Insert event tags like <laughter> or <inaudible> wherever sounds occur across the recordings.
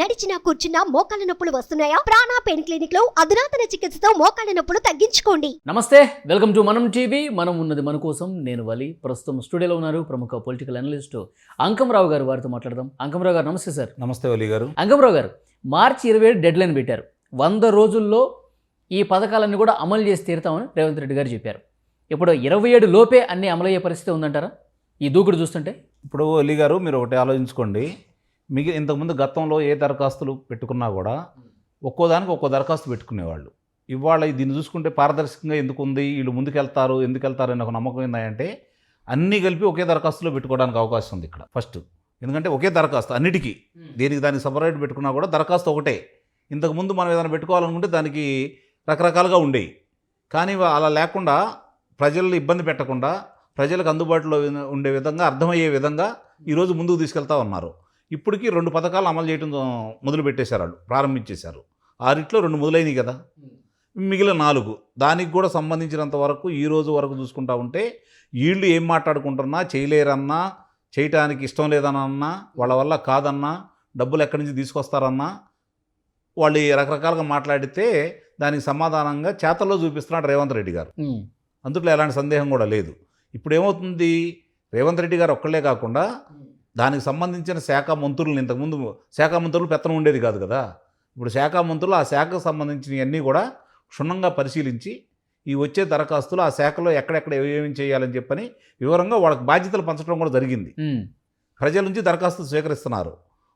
నడిచినా కూర్చున్నా మోకాళ్ళ నొప్పులు వస్తున్నాయా? ప్రాణా పెయిన్ క్లినిక్లో అధునాతన చికిత్సతో మోకాళ్ళ నొప్పులు తగ్గించుకోండి. నమస్తే వెల్కమ్ టు మనం టీవీ. మనం ఉన్నది మన కోసం నేను వలి. ప్రస్తుతం స్టూడియోలో ఉన్నారు ప్రముఖ పొలిటికల్ అనలిస్ట్ అంకంరావు గారు. వారితో మాట్లాడదాం. అంకంరావు గారు నమస్తే సార్. నమస్తే ఒలి గారు. అంకంరావు గారు మార్చి ఇరవై ఏడు డెడ్ లైన్ పెట్టారు. వంద రోజుల్లో ఈ పథకాలన్నీ కూడా అమలు చేసి తీరుతామని రేవంత్ రెడ్డి గారు చెప్పారు. ఇప్పుడు ఇరవై ఏడు లోపే అన్ని అమలయ్యే పరిస్థితి ఉందంటారా? ఈ దూకుడు చూస్తుంటే? ఇప్పుడు ఒలి గారు మీరు ఒకటి ఆలోచించుకోండి. మిగి ఇంతకుముందు గతంలో ఏ దరఖాస్తులు పెట్టుకున్నా కూడా ఒక్కో దానికి ఒక్కో దరఖాస్తు పెట్టుకునేవాళ్ళు. ఇవాళ దీన్ని చూసుకుంటే పారదర్శకంగా ఎందుకు ఉంది వీళ్ళు ముందుకెళ్తారు ఎందుకు వెళ్తారు అని ఒక నమ్మకం ఏంటంటే అన్నీ కలిపి ఒకే దరఖాస్తులో పెట్టుకోవడానికి అవకాశం ఉంది ఇక్కడ. ఫస్ట్. ఎందుకంటే ఒకే దరఖాస్తు అన్నిటికీ. దేనికి దానికి సపరేట్ పెట్టుకున్నా కూడా దరఖాస్తు ఒకటే. ఇంతకుముందు మనం ఏదైనా పెట్టుకోవాలనుకుంటే దానికి రకరకాలుగా ఉండేవి కానీ అలా లేకుండా ప్రజలను ఇబ్బంది పెట్టకుండా ప్రజలకు అందుబాటులో ఉండే విధంగా అర్థమయ్యే విధంగా ఈరోజు ముందుకు తీసుకెళ్తా ఉన్నారు. ఇప్పటికీ రెండు పథకాలు అమలు చేయడం మొదలు పెట్టేశారు వాళ్ళు ప్రారంభించేశారు. ఆరిట్లో రెండు మొదలైనవి కదా. మిగిలిన నాలుగు. దానికి కూడా సంబంధించినంత వరకు ఈ రోజు వరకు చూసుకుంటా ఉంటే వీళ్ళు ఏం మాట్లాడుకుంటున్నా చేయలేరన్నా చేయటానికి ఇష్టం లేదనన్నా వాళ్ళ వల్ల కాదన్నా డబ్బులు ఎక్కడి నుంచి తీసుకొస్తారన్నా వాళ్ళు రకరకాలుగా మాట్లాడితే దానికి సమాధానంగా చేతల్లో చూపిస్తున్నాడు రేవంత్ రెడ్డి గారు. అందుట్లో ఎలాంటి సందేహం కూడా లేదు. ఇప్పుడు ఏమవుతుంది రేవంత్ రెడ్డి గారు ఒక్కళ్ళే కాకుండా దానికి సంబంధించిన శాఖ మంత్రులను ఇంతకుముందు శాఖ మంత్రులు పెత్తనం ఉండేది కాదు కదా. ఇప్పుడు శాఖ మంత్రులు ఆ శాఖకు సంబంధించినవన్నీ కూడా క్షుణ్ణంగా పరిశీలించి ఈ వచ్చే దరఖాస్తులు ఆ శాఖలో ఎక్కడెక్కడ ఏమేమి చేయాలని చెప్పని వివరంగా వాళ్ళకి బాధ్యతలు పంచడం కూడా జరిగింది. ప్రజల నుంచి దరఖాస్తులు స్వీకరిస్తున్నారు.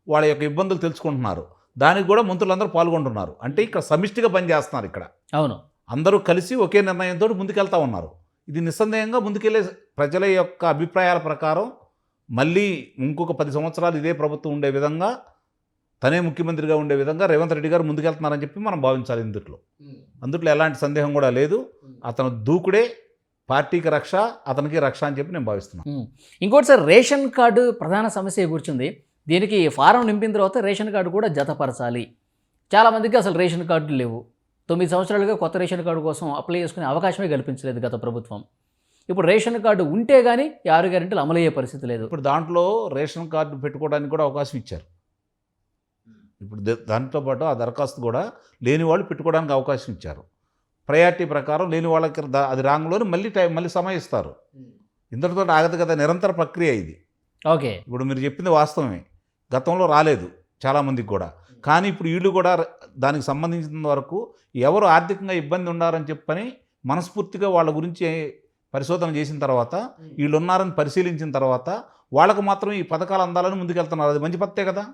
వాళ్ళ యొక్క ఇబ్బందులు తెలుసుకుంటున్నారు. దానికి కూడా మంత్రులందరూ పాల్గొంటున్నారు. అంటే ఇక్కడ సమిష్టిగా పనిచేస్తున్నారు ఇక్కడ. అవును. అందరూ కలిసి ఒకే నిర్ణయంతో ముందుకెళ్తా ఉన్నారు. ఇది నిస్సందేహంగా ముందుకెళ్ళే ప్రజల యొక్క అభిప్రాయాల ప్రకారం మళ్ళీ ఇంకొక పది సంవత్సరాలు ఇదే ప్రభుత్వం ఉండే విధంగా తనే ముఖ్యమంత్రిగా ఉండే విధంగా రేవంత్ రెడ్డి గారు ముందుకెళ్తున్నారని చెప్పి మనం భావించాలి ఇందుట్లో. అందుట్లో ఎలాంటి సందేహం కూడా లేదు. అతను దూకుడే పార్టీకి రక్ష అతనికి రక్ష అని చెప్పి నేను భావిస్తున్నాను. ఇంకోటి సార్ రేషన్ కార్డు ప్రధాన సమస్య కూర్చుంది దీనికి ఫారం నింపిన తర్వాత రేషన్ కార్డు కూడా జతపరచాలి. చాలామందికి అసలు రేషన్ కార్డులు లేవు. తొమ్మిది సంవత్సరాలుగా కొత్త రేషన్ కార్డు కోసం అప్లై చేసుకునే అవకాశమే కల్పించలేదు గత ప్రభుత్వం. ఇప్పుడు రేషన్ కార్డు ఉంటే కానీ ఆరు గ్యారెంటీలు అమలయ్యే పరిస్థితి లేదు. ఇప్పుడు దాంట్లో రేషన్ కార్డు పెట్టుకోవడానికి కూడా అవకాశం ఇచ్చారు. ఇప్పుడు దాంతో పాటు ఆ దరఖాస్తు కూడా లేని వాళ్ళు పెట్టుకోవడానికి అవకాశం ఇచ్చారు. ప్రయారిటీ ప్రకారం లేని వాళ్ళకి దా- అది రాంగ్లోనే మళ్ళీ టైం మళ్ళీ సమయం ఇస్తారు. ఇంతటితో ఆగదు కదా నిరంతర ప్రక్రియ ఇది. ఓకే. ఇప్పుడు మీరు చెప్పింది వాస్తవమే. గతంలో రాలేదు చాలామందికి కూడా. కానీ ఇప్పుడు వీళ్ళు కూడా దానికి సంబంధించిన వరకు ఎవరు ఆర్థికంగా ఇబ్బంది ఉన్నారని చెప్పని మనస్ఫూర్తిగా వాళ్ళ గురించి పరిశోధన చేసిన తర్వాత వీళ్ళు ఉన్నారని పరిశీలించిన తర్వాత వాళ్ళకు మాత్రం ఈ పథకాలు అందాలని ముందుకెళ్తున్నారు. అది మంచి పద్ధతే కదా.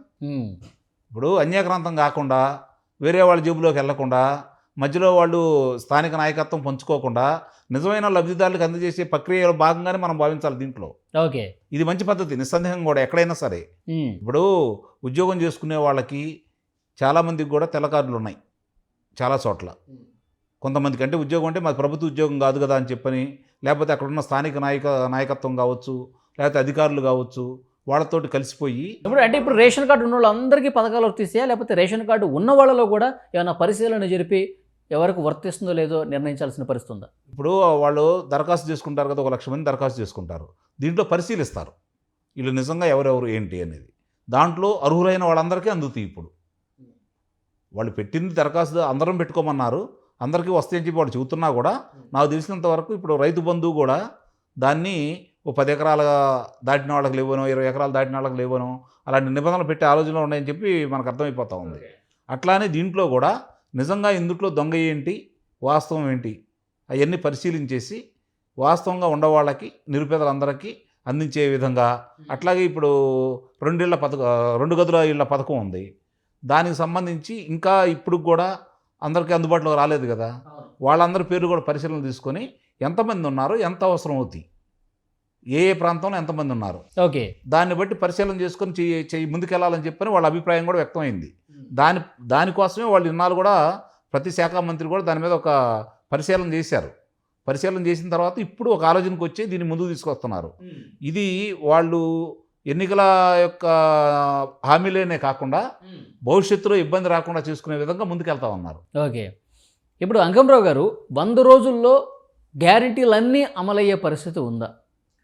ఇప్పుడు అన్యాక్రాంతం కాకుండా వేరే వాళ్ళ జేబులోకి వెళ్ళకుండా మధ్యలో వాళ్ళు స్థానిక నాయకత్వం పంచుకోకుండా నిజమైన లబ్ధిదారులకు అందజేసే ప్రక్రియలో భాగంగానే మనం భావించాలి దీంట్లో. ఓకే. ఇది మంచి పద్ధతి. నిస్సందేహం కూడా ఎక్కడైనా సరే. ఇప్పుడు ఉద్యోగం చేసుకునే వాళ్ళకి చాలామందికి కూడా తెల్ల కార్డులు ఉన్నాయి. చాలా చోట్ల. కొంతమందికి అంటే ఉద్యోగం అంటే మాది ప్రభుత్వ ఉద్యోగం కాదు కదా అని చెప్పని లేకపోతే అక్కడ ఉన్న స్థానిక నాయక నాయకత్వం కావచ్చు లేకపోతే అధికారులు కావచ్చు వాళ్ళతోటి కలిసిపోయి ఇప్పుడు అంటే ఇప్పుడు రేషన్ కార్డు ఉన్న వాళ్ళందరికీ పథకాలు వర్తిస్తాయా? లేకపోతే రేషన్ కార్డు ఉన్న వాళ్ళలో కూడా ఏమైనా పరిశీలన జరిపి ఎవరికి వర్తిస్తుందో లేదో నిర్ణయించాల్సిన పరిస్థితి ఉందా? ఇప్పుడు వాళ్ళు దరఖాస్తు చేసుకుంటారు కదా ఒక లక్ష మంది దరఖాస్తు చేసుకుంటారు. దీంట్లో పరిశీలిస్తారు. వీళ్ళు నిజంగా ఎవరెవరు ఏంటి అనేది. దాంట్లో అర్హులైన వాళ్ళందరికీ అందుతాయి ఇప్పుడు. వాళ్ళు పెట్టింది దరఖాస్తు అందరం పెట్టుకోమన్నారు. అందరికీ వస్తాయని చెప్పి వాళ్ళు చెబుతున్నా కూడా నాకు తెలిసినంత వరకు ఇప్పుడు రైతు బంధువు కూడా దాన్ని ఓ పది ఎకరాల దాటిన వాళ్ళకి లేవనో ఇరవై ఎకరాలు దాటిన వాళ్ళకి లేవనో అలాంటి నిబంధనలు పెట్టే ఆలోచనలు ఉన్నాయని చెప్పి మనకు అర్థమైపోతూ ఉంది. అట్లానే దీంట్లో కూడా నిజంగా ఇందుట్లో దొంగ ఏంటి వాస్తవం ఏంటి అవన్నీ పరిశీలించేసి వాస్తవంగా ఉండవాళ్ళకి నిరుపేదలందరికీ అందించే విధంగా అట్లాగే ఇప్పుడు రెండిళ్ళ పథకం రెండు గదుల ఇళ్ళ పథకం ఉంది. దానికి సంబంధించి ఇంకా ఇప్పుడు కూడా అందరికీ అందుబాటులోకి రాలేదు కదా. వాళ్ళందరి పేర్లు కూడా పరిశీలన తీసుకొని ఎంతమంది ఉన్నారు ఎంత అవసరం అవుతాయి ఏ ఏ ప్రాంతంలో ఎంతమంది ఉన్నారు. ఓకే. దాన్ని బట్టి పరిశీలన చేసుకొని చెయ్యి చెయ్యి ముందుకెళ్ళాలని చెప్పని వాళ్ళ అభిప్రాయం కూడా వ్యక్తమైంది. దాని దానికోసమే వాళ్ళు ఇన్నాళ్ళు కూడా ప్రతి శాఖ మంత్రి కూడా దాని మీద ఒక పరిశీలన చేశారు. పరిశీలన చేసిన తర్వాత ఇప్పుడు ఒక ఆలోచనకు వచ్చి దీన్ని ముందుకు తీసుకొస్తున్నారు. ఇది వాళ్ళు ఎన్నికల యొక్క హామీలేనే కాకుండా భవిష్యత్తులో ఇబ్బంది రాకుండా చూసుకునే విధంగా ముందుకెళ్తా ఉన్నారు. ఓకే. ఇప్పుడు అంకంరావు గారు వంద రోజుల్లో గ్యారంటీలన్నీ అమలయ్యే పరిస్థితి ఉందా?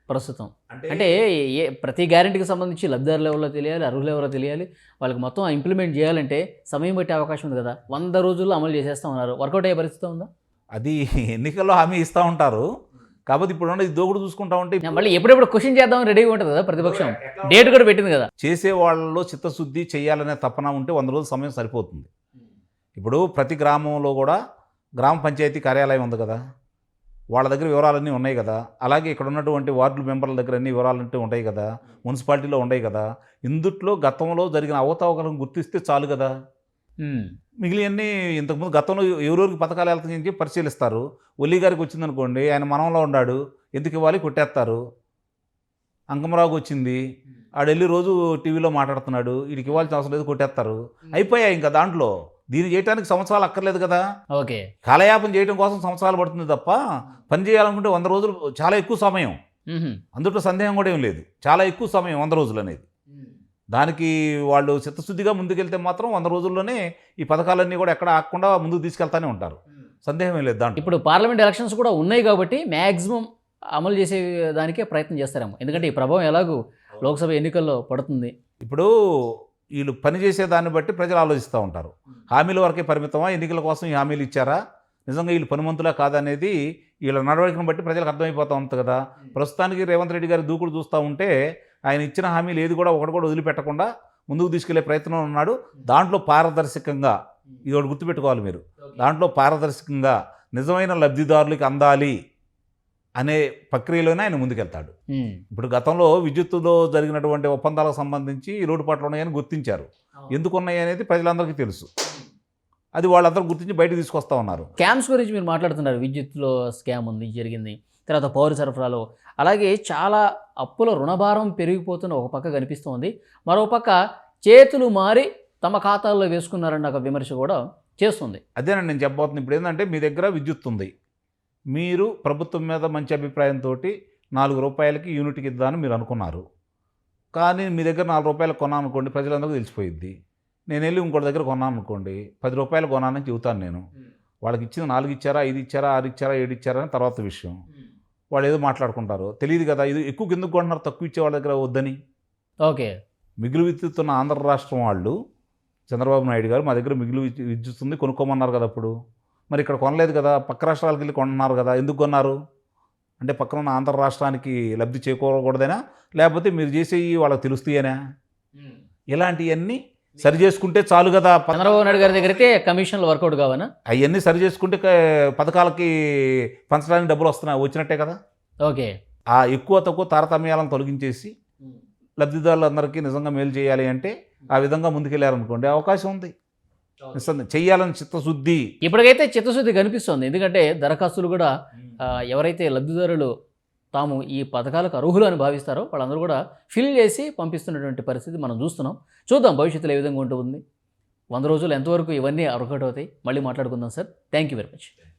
ప్రస్తుతం. అంటే ఏ ప్రతి గ్యారెంటీకి సంబంధించి లబ్ధిదారులు ఎవరో తెలియాలి అర్హులు ఎవరో తెలియాలి వాళ్ళకి మొత్తం ఇంప్లిమెంట్ చేయాలంటే సమయం పట్టే అవకాశం ఉంది కదా. వంద రోజుల్లో అమలు చేసేస్తా ఉన్నారు. వర్కౌట్ అయ్యే పరిస్థితి ఉందా? అది <laughs> ఎన్నికల్లో హామీ ఇస్తూ ఉంటారు. కాకపోతే ఇప్పుడు ఈ దోగుడు చూసుకుంటా ఉంటే మళ్ళీ ఎప్పుడెప్పుడు క్వశ్చన్ చేద్దాం రెడీగా ఉంటుంది కదా ప్రతిపక్షం. డేట్ కూడా పెట్టింది కదా. చేసే వాళ్ళలో చిత్తశుద్ధి చేయాలనే తపన ఉంటే వంద రోజుల సమయం సరిపోతుంది. ఇప్పుడు ప్రతి గ్రామంలో కూడా గ్రామ పంచాయతీ కార్యాలయం ఉంది కదా. వాళ్ళ దగ్గర వివరాలన్నీ ఉన్నాయి కదా. అలాగే ఇక్కడ ఉన్నటువంటి వార్డు మెంబర్ల దగ్గర అన్ని వివరాలంటే ఉంటాయి కదా. మున్సిపాలిటీలో ఉన్నాయి కదా. ఇందుట్లో గతంలో జరిగిన అవతావకలను గుర్తిస్తే చాలు కదా. మిగిలినన్ని ఇంతకుముందు గతంలో ఎవరెవరికి పథకాలు వెళ్తాయని చెప్పి పరిశీలిస్తారు. ఒల్లి గారికి వచ్చిందనుకోండి ఆయన మనంలో ఉన్నాడు ఎందుకు ఇవ్వాలి? కొట్టేస్తారు. అంకమరావుకి వచ్చింది. ఆడెళ్ళి రోజు టీవీలో మాట్లాడుతున్నాడు వీడికి ఇవ్వాల్సిన అవసరం లేదు కొట్టేస్తారు. అయిపోయాయి ఇంకా దాంట్లో. దీన్ని చేయడానికి సంవత్సరాలు అక్కర్లేదు కదా. ఓకే. కాలయాపన చేయడం కోసం సంవత్సరాలు పడుతుంది తప్ప పని చేయాలనుకుంటే వంద రోజులు చాలా ఎక్కువ సమయం. అందులో సందేహం కూడా ఏం లేదు. చాలా ఎక్కువ సమయం వంద రోజులు అనేది. దానికి వాళ్ళు చిత్తశుద్ధిగా ముందుకెళ్తే మాత్రం వంద రోజుల్లోనే ఈ పథకాలన్నీ కూడా ఎక్కడ ఆగకుండా ముందుకు తీసుకెళ్తానే ఉంటారు. సందేహం ఏం లేదు దాంట్లో. ఇప్పుడు పార్లమెంట్ ఎలక్షన్స్ కూడా ఉన్నాయి కాబట్టి మ్యాక్సిమం అమలు చేసే దానికే ప్రయత్నం చేస్తారేమో. ఎందుకంటే ఈ ప్రభావం ఎలాగూ లోక్సభ ఎన్నికల్లో పడుతుంది. ఇప్పుడు వీళ్ళు పని చేసే దాన్ని బట్టి ప్రజలు ఆలోచిస్తూ ఉంటారు. హామీల వరకే పరిమితమా? ఎన్నికల కోసం ఈ హామీలు ఇచ్చారా? నిజంగా వీళ్ళు పనిమంతులా కాదనేది వీళ్ళ నడవడికను బట్టి ప్రజలకు అర్థమైపోతూ ఉంటుంది కదా. ప్రస్తుతానికి రేవంత్ రెడ్డి గారి దూకుడు చూస్తూ ఉంటే ఆయన ఇచ్చిన హామీలు ఏది కూడా ఒకటి కూడా వదిలిపెట్టకుండా ముందుకు తీసుకెళ్ళే ప్రయత్నం ఉన్నాడు. దాంట్లో పారదర్శకంగా ఇది ఒకటి గుర్తుపెట్టుకోవాలి మీరు. దాంట్లో పారదర్శకంగా నిజమైన లబ్ధిదారులకి అందాలి అనే ప్రక్రియలోనే ఆయన ముందుకెళ్తాడు. ఉమ్. ఇప్పుడు గతంలో విద్యుత్తులో జరిగినటువంటి ఒప్పందాలకు సంబంధించి ఈ లోటుపాట్లు ఉన్నాయని గుర్తించారు. ఎందుకు ఉన్నాయి అనేది ప్రజలందరికీ తెలుసు. అది వాళ్ళందరూ గుర్తించి బయటకు తీసుకొస్తా ఉన్నారు. స్కామ్స్ గురించి మీరు మాట్లాడుతున్నారు. విద్యుత్లో స్కామ్ ఉంది జరిగింది. తర్వాత పౌర సరఫరాలో. అలాగే చాలా అప్పుల రుణభారం పెరిగిపోతున్న ఒక పక్క కనిపిస్తోంది. మరో పక్క చేతులు మారి తమ ఖాతాల్లో వేసుకున్నారన్న ఒక విమర్శ కూడా చేస్తుంది. అదేనండి నేను చెప్పబోతుంది ఇప్పుడు ఏంటంటే మీ దగ్గర విద్యుత్ ఉంది. మీరు ప్రభుత్వం మీద మంచి అభిప్రాయంతో నాలుగు రూపాయలకి యూనిట్కి ఇద్దామని మీరు అనుకున్నారు. కానీ మీ దగ్గర నాలుగు రూపాయలు కొన్నాను అనుకోండి ప్రజలందరికీ తెలిసిపోయిద్ది. నేను వెళ్ళి ఇంకోటి దగ్గర కొన్నాను అనుకోండి పది రూపాయలు కొన్నానని చెబుతాను నేను. వాళ్ళకి ఇచ్చిన నాలుగు ఇచ్చారా ఐదు ఇచ్చారా ఆరు ఇచ్చారా ఏడు ఇచ్చారా అని తర్వాత విషయం. వాళ్ళు ఏదో మాట్లాడుకుంటారు. తెలియదు కదా ఇది ఎక్కువ కిందకు కొంటున్నారు తక్కువ ఇచ్చే వాళ్ళ దగ్గర వద్దని. ఓకే. మిగులు విద్యుత్ ఉన్న ఆంధ్ర రాష్ట్రం వాళ్ళు చంద్రబాబు నాయుడు గారు మా దగ్గర మిగులు విద్యు- విద్యుత్ ఉంది కొనుక్కోమన్నారు కదా అప్పుడు. మరి ఇక్కడ కొనలేదు కదా పక్క రాష్ట్రాలకు వెళ్ళి కొన్నారు కదా ఎందుకు కొన్నారు? అంటే పక్కన ఉన్న ఆంధ్ర రాష్ట్రానికి లబ్ధి చేకూరకూడదనా? లేకపోతే మీరు చేసేవి వాళ్ళకి తెలుస్తాయనా? ఇలాంటివన్నీ సరి చేసుకుంటే చాలు కదా చంద్రబాబు నాయుడు గారి దగ్గర అయితే కమిషన్లు వర్కౌట్ కావనా? అవన్నీ సరి చేసుకుంటే పథకాలకి పంచడానికి డబ్బులు వస్తున్నాయి వచ్చినట్టే కదా? ఓకే. ఆ ఎక్కువ తక్కువ తారతమ్యాలను తొలగించేసి లబ్ధిదారులందరికీ నిజంగా మేలు చేయాలి అంటే ఆ విధంగా ముందుకెళ్ళారనుకోండి అవకాశం ఉంది. చెయ్యాలని చిత్తశుద్ధి. ఇప్పటికైతే చిత్తశుద్ధి కనిపిస్తోంది. ఎందుకంటే దరఖాస్తులు కూడా ఎవరైతే లబ్ధిదారులు తాము ఈ పథకాలకు అర్హులు అని భావిస్తారో వాళ్ళందరూ కూడా ఫిల్ చేసి పంపిస్తున్నటువంటి పరిస్థితి మనం చూస్తున్నాం. చూద్దాం భవిష్యత్తులో ఏ విధంగా ఉంటుంది వంద రోజులు ఎంతవరకు ఇవన్నీ అర్హత అవుతాయి మళ్ళీ మాట్లాడుకుందాం sir. Thank you very much